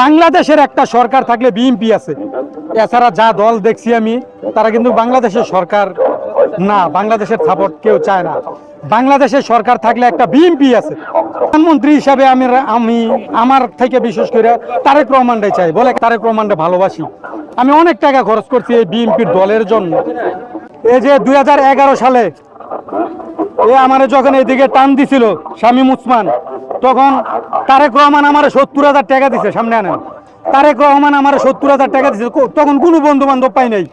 বাংলাদেশের একটা সরকার থাকলে বিএনপি আছে। এছাড়া যা দল দেখছি আমি, তারা কিন্তু বাংলাদেশের সরকার না, বাংলাদেশের সাপোর্ট কেউ চায় না। বাংলাদেশের সরকার থাকলে একটা বিএনপি আছে। প্রধানমন্ত্রী হিসাবে আমি আমি, আমার থেকে বিশেষ করে তারেক রহমানটাই চাই। বলে তারেক রহমানটা ভালোবাসি। আমি অনেক টাকা খরচ করছি এই বিএনপির দলের জন্য। এই যে দুই হাজার এগারো সালে এ আমার যখন এদিকে টান দিছিল, শামীম উসমান তখন তারেক রহমান আমার সত্তর হাজার টাকা দিছে, সামনে আনেন। তারেক রহমান আমার সত্তর হাজার টাকা দিছে তখন কোনো বন্ধু বান্ধব পাই নাই।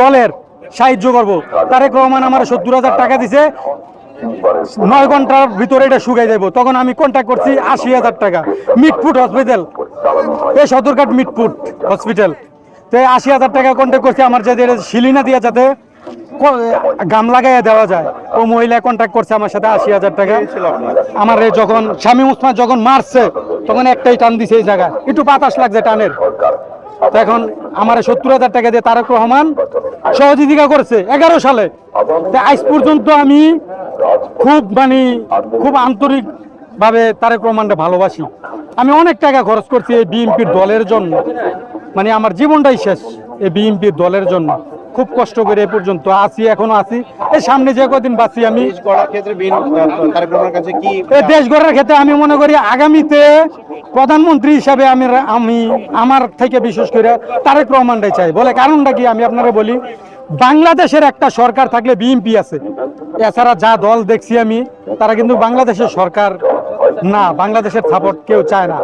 দলের সাহায্য করব। তারেক রহমান আমার সত্তর হাজার টাকা দিছে, নয় ঘণ্টার ভিতরে এটা শুকাই যাব তখন আমি কন্ট্যাক্ট করছি আশি হাজার টাকা। মিটফুট হসপিটাল এই সদরঘাট মিটফুট হসপিটাল তো আশি হাজার টাকা কন্ট্যাক্ট করছি, আমার যাতে শিলিনা দিয়া যাতে গাম লাগাইয়া দেওয়া যায়। ও মহিলা কন্ট্যাক্ট করছে আমার সাথে আশি হাজার টাকা। আমার যখন স্বামী উসমান যখন মারছে, তখন একটাই টান দিছে এই জায়গা একটু বাতাস লাগছে টানের। তো এখন আমার সত্তর হাজার টাকা দিয়ে তারক রহমান সহযোগিতা করেছে এগারো সালে। আজ পর্যন্ত আমি খুব মানে খুব আন্তরিক ভাবে তারেক রহমানটা ভালোবাসি। আমি অনেক টাকা খরচ করছি এই বিএনপির দলের জন্য। মানে আমার জীবনটাই শেষ এই বিএনপির দলের জন্য। খুব কষ্ট করে এ পর্যন্ত আছি এখনও আছি। এই সামনে যে কদিন বাঁচি আমি। দেশ গড়ার ক্ষেত্রে আমি মনে করি আগামীতে প্রধানমন্ত্রী হিসাবে আমি আমি আমার থেকে বিশেষ করে তারেক রহমানটাই চাই। বলে কারণটা কি? আমি আপনারা বলি বাংলাদেশের একটা সরকার থাকলে বিএনপি আছে। এছাড়া যা দল দেখছি আমি তারা কিন্তু বাংলাদেশের সরকার না বাংলাদেশের সাপোর্ট কেউ চায় না।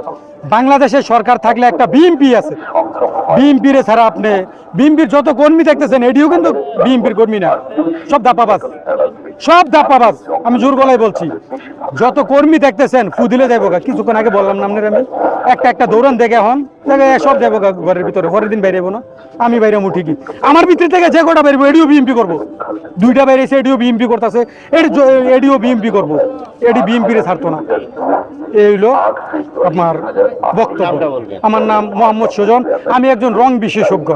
বাংলাদেশের সরকার থাকলে একটা বিএনপি আছে। বিএনপির ছাড়া আপনি বিএনপির যত কর্মী দেখতেছেন, এটিও কিন্তু বিএনপির কর্মী না। সব দাপাবাজ। সব দাপাবাজ। আমি জোর গলায় বলছি, যত কর্মী দেখতেছেন ফুদিলে যাব গা। কিছুক্ষণ আগে বললাম না আমি। একটা একটা দৌড়ান দেখে হন দেখে সব যাব গা ঘরের ভিতরে। পরের দিন বাইরে না। আমি বাইরে মু কি? আমার ভিতর থেকে যে কটা বেরবো এডিও বিএমপি করব। দুইটা বেরিয়েছে এডিও বিএমপি করতেছে। এডিও বিএমপি করব। এডি বিএমপি রে ছাড়তো না। এই হইল আপনার বক্তব্য। আমার নাম মোহাম্মদ সুজন। আমি একজন রং বিশেষজ্ঞ।